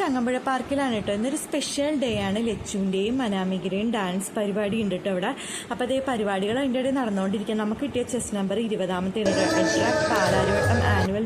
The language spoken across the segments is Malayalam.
ചങ്ങമ്പുഴ പാർക്കിലാണ് കേട്ടോ. ഇന്നൊരു സ്പെഷ്യൽ ഡേ ആണ്. ലച്ചുവിന്റെയും മനാമികരെയും ഡാൻസ് പരിപാടി ഉണ്ട് കേട്ടോ അവിടെ. അപ്പോൾ അതേ പരിപാടികൾ അതിന്റെ ഇടയിൽ നടന്നുകൊണ്ടിരിക്കുക നമുക്ക് കിട്ടിയ ചെസ് നമ്പർ ഇരുപതാമത്തെ പാലാരിവട്ടം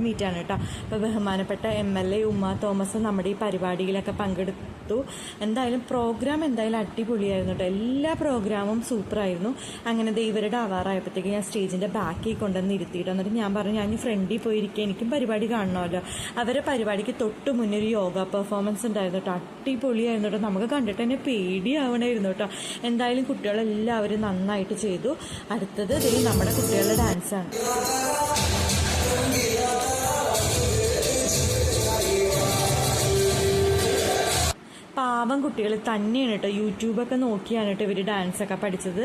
ആനുവൽ മീറ്റ് ആണ് കേട്ടോ. അപ്പോൾ ബഹുമാനപ്പെട്ട M L A Uma Thomas നമ്മുടെ ഈ പരിപാടിയിലൊക്കെ പങ്കെടുത്തു. എന്തായാലും പ്രോഗ്രാം എന്തായാലും അടിപൊളിയായിരുന്നു കേട്ടോ. എല്ലാ പ്രോഗ്രാമും സൂപ്പറായിരുന്നു. അങ്ങനെ ഇവരുടെ അവാറായപ്പോഴത്തേക്ക് ഞാൻ സ്റ്റേജിന്റെ ബാക്കിൽ കൊണ്ടുവന്ന് ഇരുത്തിയിട്ട്. എന്നിട്ട് ഞാൻ പറഞ്ഞു ഞാൻ ഫ്രണ്ടിൽ പോയിരിക്കുക എനിക്കും പരിപാടി കാണണമല്ലോ. അവരെ പരിപാടിക്ക് തൊട്ട് മുന്നേ ഒരു യോഗ പെർഫോമൻസ് ഉണ്ടായിരുന്നു കേട്ടോ. അടിപൊളിയായിരുന്നു കേട്ടോ. നമുക്ക് കണ്ടിട്ട് തന്നെ പേടിയാവണമായിരുന്നു കേട്ടോ. എന്തായാലും കുട്ടികളെല്ലാവരും നന്നായിട്ട് ചെയ്തു. അടുത്തത് നമ്മുടെ കുട്ടികളുടെ ഡാൻസാണ് പാവം കുട്ടികൾ തന്നെയാണ് കേട്ടോ യൂട്യൂബൊക്കെ നോക്കിയാണ് കേട്ടോ ഇവർ ഡാൻസൊക്കെ പഠിച്ചത്.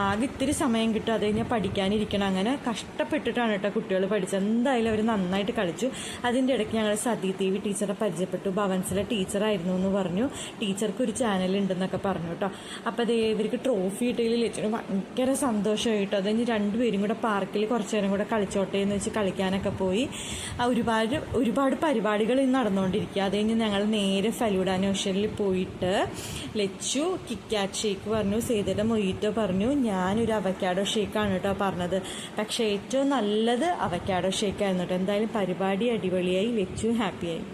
ആകെ ഇത്തിരി സമയം കിട്ടും. അത് കഴിഞ്ഞാൽ പഠിക്കാനിരിക്കണം. അങ്ങനെ കഷ്ടപ്പെട്ടിട്ടാണ് കേട്ടോ കുട്ടികൾ പഠിച്ചത്. എന്തായാലും അവർ നന്നായിട്ട് കളിച്ചു. അതിന്റെ ഇടയ്ക്ക് ഞങ്ങൾ സതി ടി വി ടീച്ചറെ പരിചയപ്പെട്ടു. ഭവൻസിലെ ടീച്ചറായിരുന്നു എന്ന് പറഞ്ഞു. ടീച്ചർക്ക് ഒരു ചാനൽ ഉണ്ടെന്നൊക്കെ പറഞ്ഞു കേട്ടോ അപ്പോൾ അത് ഇവർക്ക് ട്രോഫി കിട്ടിയതിൽ ലച്ചിന് ഭയങ്കര സന്തോഷമായി കേട്ടോ അത് കഴിഞ്ഞ് രണ്ടുപേരും കൂടെ പാർക്കിൽ കുറച്ച് നേരം കൂടെ കളിച്ചോട്ടെ എന്ന് വെച്ച് കളിക്കാനൊക്കെ പോയി. ഒരുപാട് ഒരുപാട് പരിപാടികൾ നടന്നുകൊണ്ടിരിക്കുക അത് കഴിഞ്ഞ് ഞങ്ങൾ നേരെ ഫലൂഡ നോഷനിൽ പോയിട്ട് ലച്ചു കിക്കാറ്റ് ഷേക്ക് പറഞ്ഞു സേതയുടെ മൊയ്റ്റോ പറഞ്ഞു ഞാനൊരു അവക്കാഡോ ഷേക്കാണ് കേട്ടോ പറഞ്ഞത്. പക്ഷേ ഏറ്റവും നല്ലത് അവക്കാഡോ ഷേക്കായിരുന്നു കേട്ടോ. എന്തായാലും പരിപാടി അടിപൊളിയായി ലച്ചു ഹാപ്പിയായി.